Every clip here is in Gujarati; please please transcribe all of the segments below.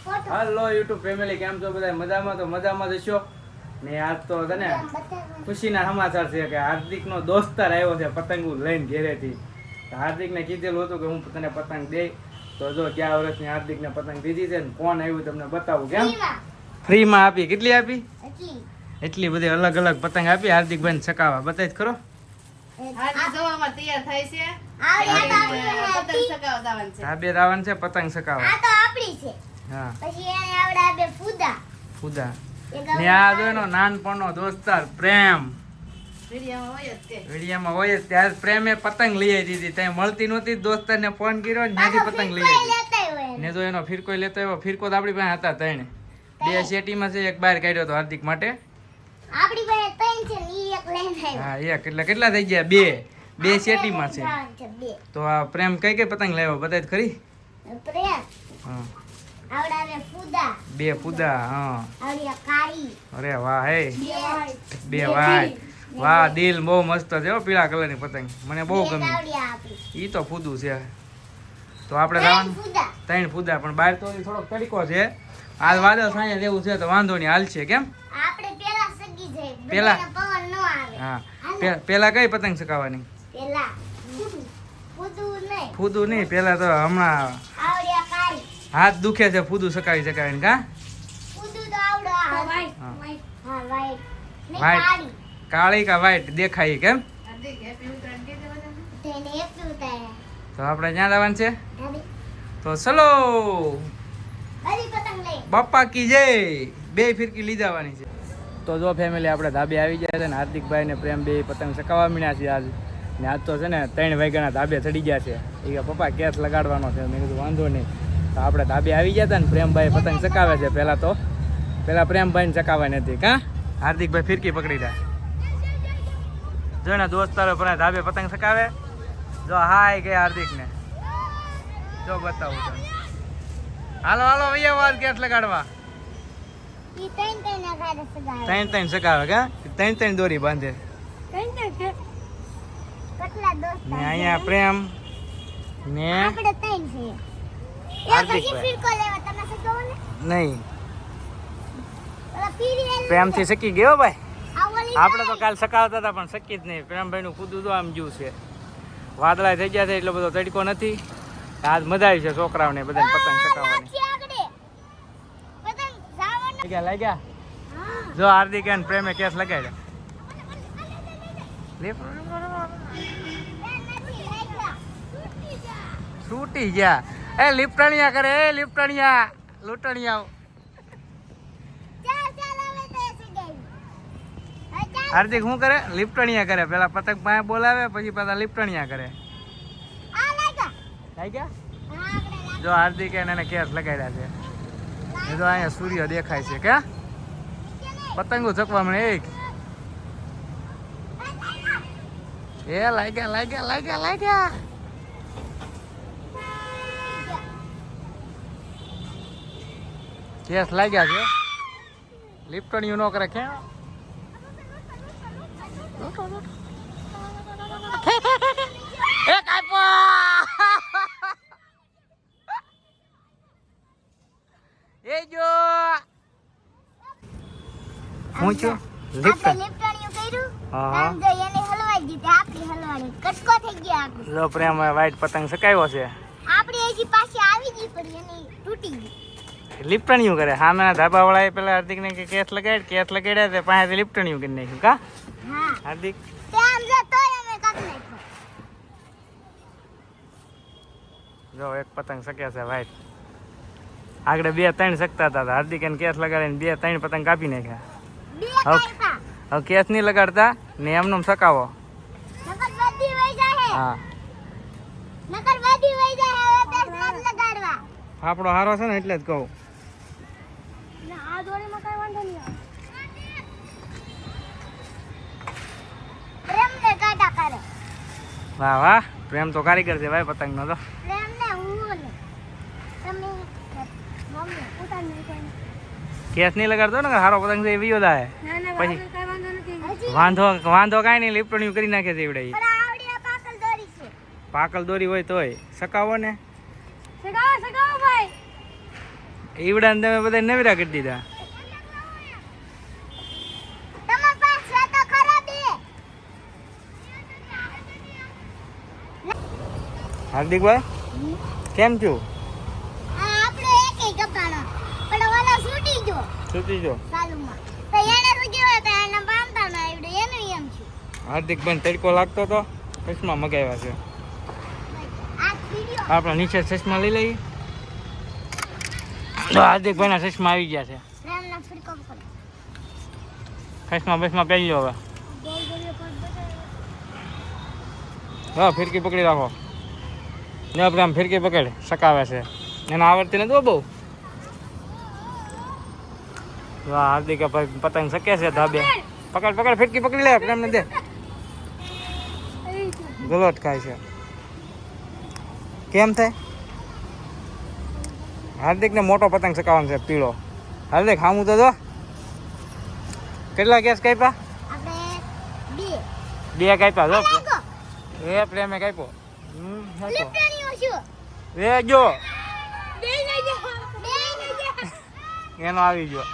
હલો યુટ્યુબ ફેમિલી કેમ છો બધા મજામાં તો મજામાં જ છો ને આજ તો તને ખુશીના સમાચાર છે કે હાર્દિકનો દોસ્તાર આવ્યો છે પતંગો લઈને ઘેરેથી. હાર્દિકને કીધેલું હતું કે હું તને પતંગ દે તો જો ક્યાં વર્ષની હાર્દિકને પતંગ દીધી છે ને કોણ આવ્યું તમને બતાવું કેમ? ફ્રીમાં. આપી. કેટલી આપી? એટલી બધી અલગ અલગ પતંગ આપી હાર્દિકભાઈ સકાવા બતાવી જ ખરો. તૈયાર થાય છે. પતંગ સકાવા આ તો આપણી છે. હા. પછી એને આવડા બે ફૂદા. ખુદા ને આ જો એનો નાનપણનો દોસ્તાર પ્રેમ. વિડીયોમાં હોય જ ત્યારે પ્રેમે પતંગ લઈ આવી દીધી. ત્યાં મળતી નહોતી દોસ્તારને ફોન કર્યો ને ત્યાંથી પતંગ લઈ આવી ને જો એનો ફિરકો લેતો આવ્યો. ફિરકો તો આપણી પાસે હતા ત્રણે. બે શેટીમાં છે એક બહાર કાઢ્યો હતો હાર્દિક માટે. આપણી પાસે ત્રણ છે ને એક લઈને આવ્યો. હા એક. એટલે કેટલા થઈ ગયા? બે. બે શેટીમાં છે. છે તો આ પ્રેમ કઈ કઈ પતંગ લાવ્યો? બતાય તો ખરી? પ્રેમ. હા. બે ફૂદા. ફુદા હા. અરે વાહ હે. બે વાહ વાહ દિલ બહુ મસ્ત છે હો પીળા કલરની પતંગ. મને બહુ ગમી ઈ તો ફૂદું છે. તો આપણે ત્રણ જવાનું? ફૂદા. ત્રણ ફૂદા પણ બહાર તો થોડોક તડકો છે. હાલ વાદળ સાંજે જેવું છે તો વાંધો નહીં હાલ છે કેમ? આપણે પેલા સગી જાય પેલા? પવન ન આવે. હા. પેલા કઈ પતંગ સકાવવાની પેલા. ફૂદું નહીં. ફૂદું નહીં પેલા તો હમણાં હાથ દુખે છે ફૂદું સકાવી સકાવી ને કા? ફૂદું તો આવડો આ હા. હા. વાઈટ. કાળી. કાળી કા વાઈટ? દેખાય કેમ? તો આપણે ક્યાં જવાનું છે? તો ચલો. બાપા કી જય. બે ફિરકી લઈ જવાની છે. તો જો ફેમિલી આપણે ધાબે આવી ગયા છે ને હાર્દિકભાઈ ને પ્રેમ બે પતંગ ચકાવવા મીણ્યા છે આજ. ને આજ તો છે ને ત્રણ વાગ્યાના ધાબે ચડી ગયા છે. એ કે પપ્પા કેસ લગાડવાનો છે. મેં કીધું વાંધો નહીં. તો આપણે ધાબે આવી ગયા હતા ને પ્રેમભાઈ પતંગ ચકાવે છે પહેલાં તો. પહેલાં પ્રેમભાઈને ચકાવવા નથી કા? હાર્દિકભાઈ ફિરકી પકડી જાય જો ને દોસ્તારો પણ ધાબે પતંગ ચકાવે. જો હાય કે હાર્દિકને. જો બતાવું તમે હાલો હાલો ભૈયા વાત ગેસ લગાડવા ત્રણ ત્રણ ચકાવે સગાવે કા? ત્રણ ત્રણ દોરી બાંધે. અહીંયા પ્રેમ. ને આપણે ત્રણ છે હાર્દિકભાઈ. નહીં. પ્રેમથી શકી ગયો ભાઈ? આપણે તો કાલ સકાવતા હતા પણ શકી જ નહીં. પ્રેમભાઈ નું કૂદું તો આમ જ્યું છે. વાદળા થઈ ગયા છે એટલો બધો તડકો નથી. આજ મજા આવી છે છોકરાઓને બધા પતંગ લાગ્યા લાગ્યા? જો હાર્દિક અને પ્રેમે કેસ લગાડ્યા. છૂટી ગયા. એ લિફ્ટણિયા કરે એ લિફ્ટણિયા લૂંટણિયા હાર્દિક શું કરે? લિફ્ટણિયા કરે. પેલા પતંગ પાસે બોલાવે પછી પાછા લિફ્ટણિયા કરે. થઈ ગયા જો હાર્દિક એને કેસ લગાડ્યા છે. એ જો અહીંયા સૂર્ય દેખાય છે કે? પતંગો ચકવા મળે એક. એ લાગ્યા લાગ્યા લાગ્યા લાગ્યા. કેસ લાગ્યા છે. લિફ્ટન યુ નો કરે કે એ જો. હું છું? પ્રેમ વાઈટ પતંગ સકાયો છે. આપડી હજી પાછી આવી ગઈ પણ એની તૂટી ગઈ. લિફ્ટણિયું કરે. સામેના ધાબા વાળાએ પેલા હાર્દિકને કે કેસ લગાડ કેસ લગાડ્યા તે પાસેથી લિફ્ટણિયું કરી નાખ્યું કા? હા. હાર્દિક? જો એક પતંગ શક્યા છે વાઈટ આગળ બે ત્રણ શકતા હતા હાર્દિક એને કેસ લગાડીને બે ત્રણ પતંગ કાપી નાખ્યા. બે હવે કેસ નહીં લગાડતા ને એમનું સકાવો હા. ફાફડો સારો છે ને એટલે જ કહું. આ દોરીમાં કઈ વાંધો નહીં આવે. પ્રેમને કાઢા કરે. વાહ વાહ. પ્રેમ તો કારીગર છે ભાઈ તો. હું તમે મમ્મી ઉતારી કેસ નહીં લગાડતો ને સારો પતંગ છે એ વિયો દાય. ના ના પછી વાંધો વાંધો વાંધો કાંઈ નહીં લિફ્ટણિયું કરી નાખે છે એવડે ઈ. પણ આવડી આ પાકલ દોરી છે. પાકલ દોરી હોય તોય. સકાવો ને. સકાવો સકાવો ભાઈ. ઈવડા તમે બધા નવરા કરી દીધા હાર્દિકભાઈ કેમ છું આપણે એકેય કપાણો પણ ઓલો છૂટી ગયો સુતી છો સાલુમાં તો એને રૂગ્યો તો એને બાંધતા ના આવડે એનું એમ છે હાર્દિકભાઈ તડકો લાગતો તો ચશ્મા મગાવ્યા છે આપણે નીચે ચશ્મા લઈ લઈએ તો હાર્દિકભાઈના ચશ્મા આવી ગયા છે. ચશ્મા બસમાં પહેરી હવે. હા ફિરકી પકડી રાખો. ને આપણે આમ ફિરકી પકડ સકાવે છે. એને આવડતી નથી બહુ. હાર્દિક પતંગ શકે છે ધાબે. પકડ પકડ ફિરકી પકડી લે પ્રેમને દે. ગલોટ ખાય છે. કેમ થાય? હાર્દિકને મોટો પતંગ સકાવવાનો છે પીળો. હાર્દિક હામું તો જો. કેટલા ગેસ કાપ્યા? બે કાપ્યા જો. એ પ્રેમે કાપ્યો. એ જો. એનો આવી ગયો.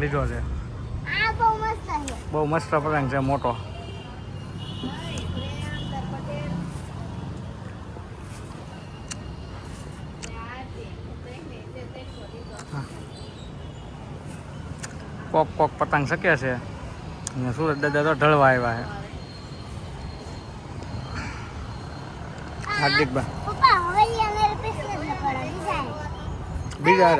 લીધો છે. બહુ મસ્ત પતંગ છે મોટો. કોક કોક પતંગ શકે છે. અને સુરત દાદા તો ઢળવા આવ્યા છે. હાર્દિકભાઈ બીજા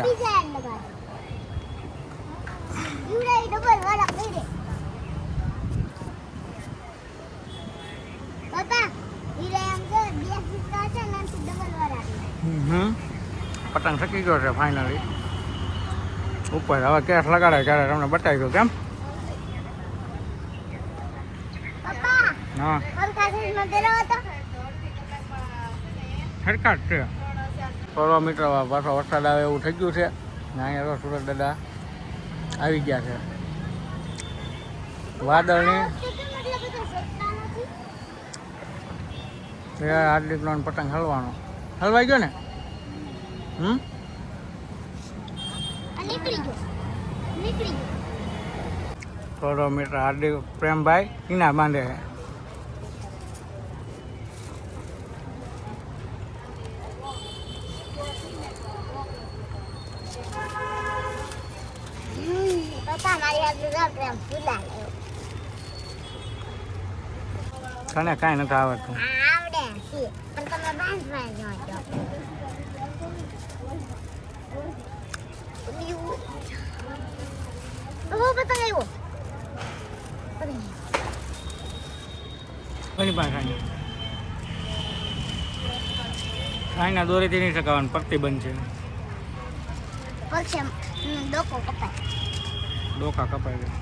પતંગ શકી ગયો છે ફાઇનલી ઉપર. હવે કેસ લગાડે ત્યારે તમને બતાવી દઉં, કેમ? હા. સરકાર છે. સો મીટર પાછો વરસાદ આવે એવું થઈ ગયું છે. ને સુરત દાદા આવી ગયા છે. વાદળની હાર્દિકનો પતંગ હલવાનો. હલવાઈ ગયો ને? હમ? સો મીટર હાર્દિક પ્રેમભાઈ કિના બાંધે છે. તને કઈ નથી આવડતું. આવડે પણ તમે બાંધવા જો કોની પાસે કાંઈ કાંઈના દોરીથી નહીં શકાવાનું પ્રતિબંધ છે. ડોકો કપાય ગયા.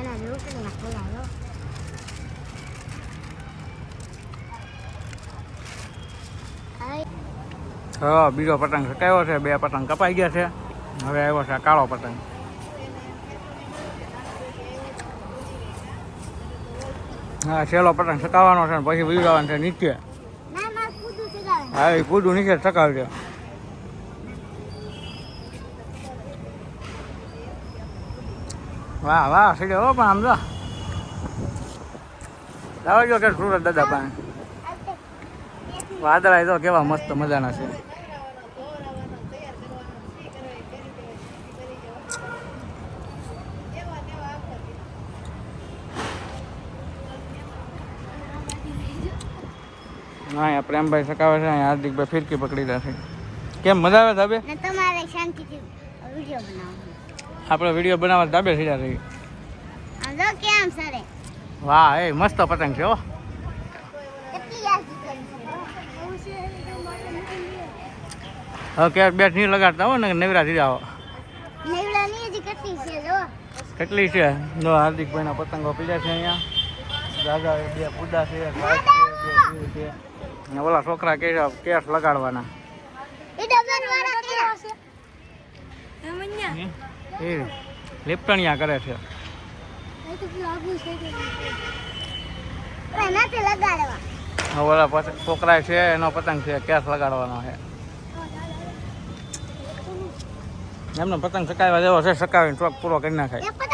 એના હા બીજો પતંગ શકાયો છે બે પતંગ કપાઈ ગયા છે. હવે આવ્યો છે કાળો પતંગ. હા છેલ્લો પતંગ સકાવવાનો છે પછી વીરવાનો છે નીચે. હા એ કૂદું નીચે સકાવજો વાહ વાહ સીડે હો પણ આમ જો. લાવજો કે સુરત દાદા પાસે. વાદળા તો કેવા મસ્ત મજાના છે. હા અહીંયા પ્રેમભાઈ સકાવે છે અહીંયા હાર્દિકભાઈ ફિરકી પકડી છે. કેમ મજા આવે ધાબે? ને તમારે શાંતિથી વિડિયો બનાવો આપણે વીડિયો બનાવવા ધાબે સીધા રહી જો કેમ સરે? વાહ એ મસ્ત પતંગ છે હો. કેટલી યાદી છે હવે ક્યાંક બેટ નહીં લગાડતા હો ને નવરા થી જાઓ ની કેટલી છે જો. કેટલી છે? જો હાર્દિકભાઈના પતંગો પીડ્યા છે અહીંયા. દાદા બે પૂડા છે. અને ઓલા છોકરા કે કેસ લગાડવાના. એ ડબલ વાળા કેવા છે? એ લેપટણિયા કરે છે. ઓલા પતંગ છોકરા છે એનો પતંગ છે કેસ લગાડવાનો છે. એમનો પતંગ સકાવવા જેવો છે સકાવીને ચોક પૂરો કરી નાખાય.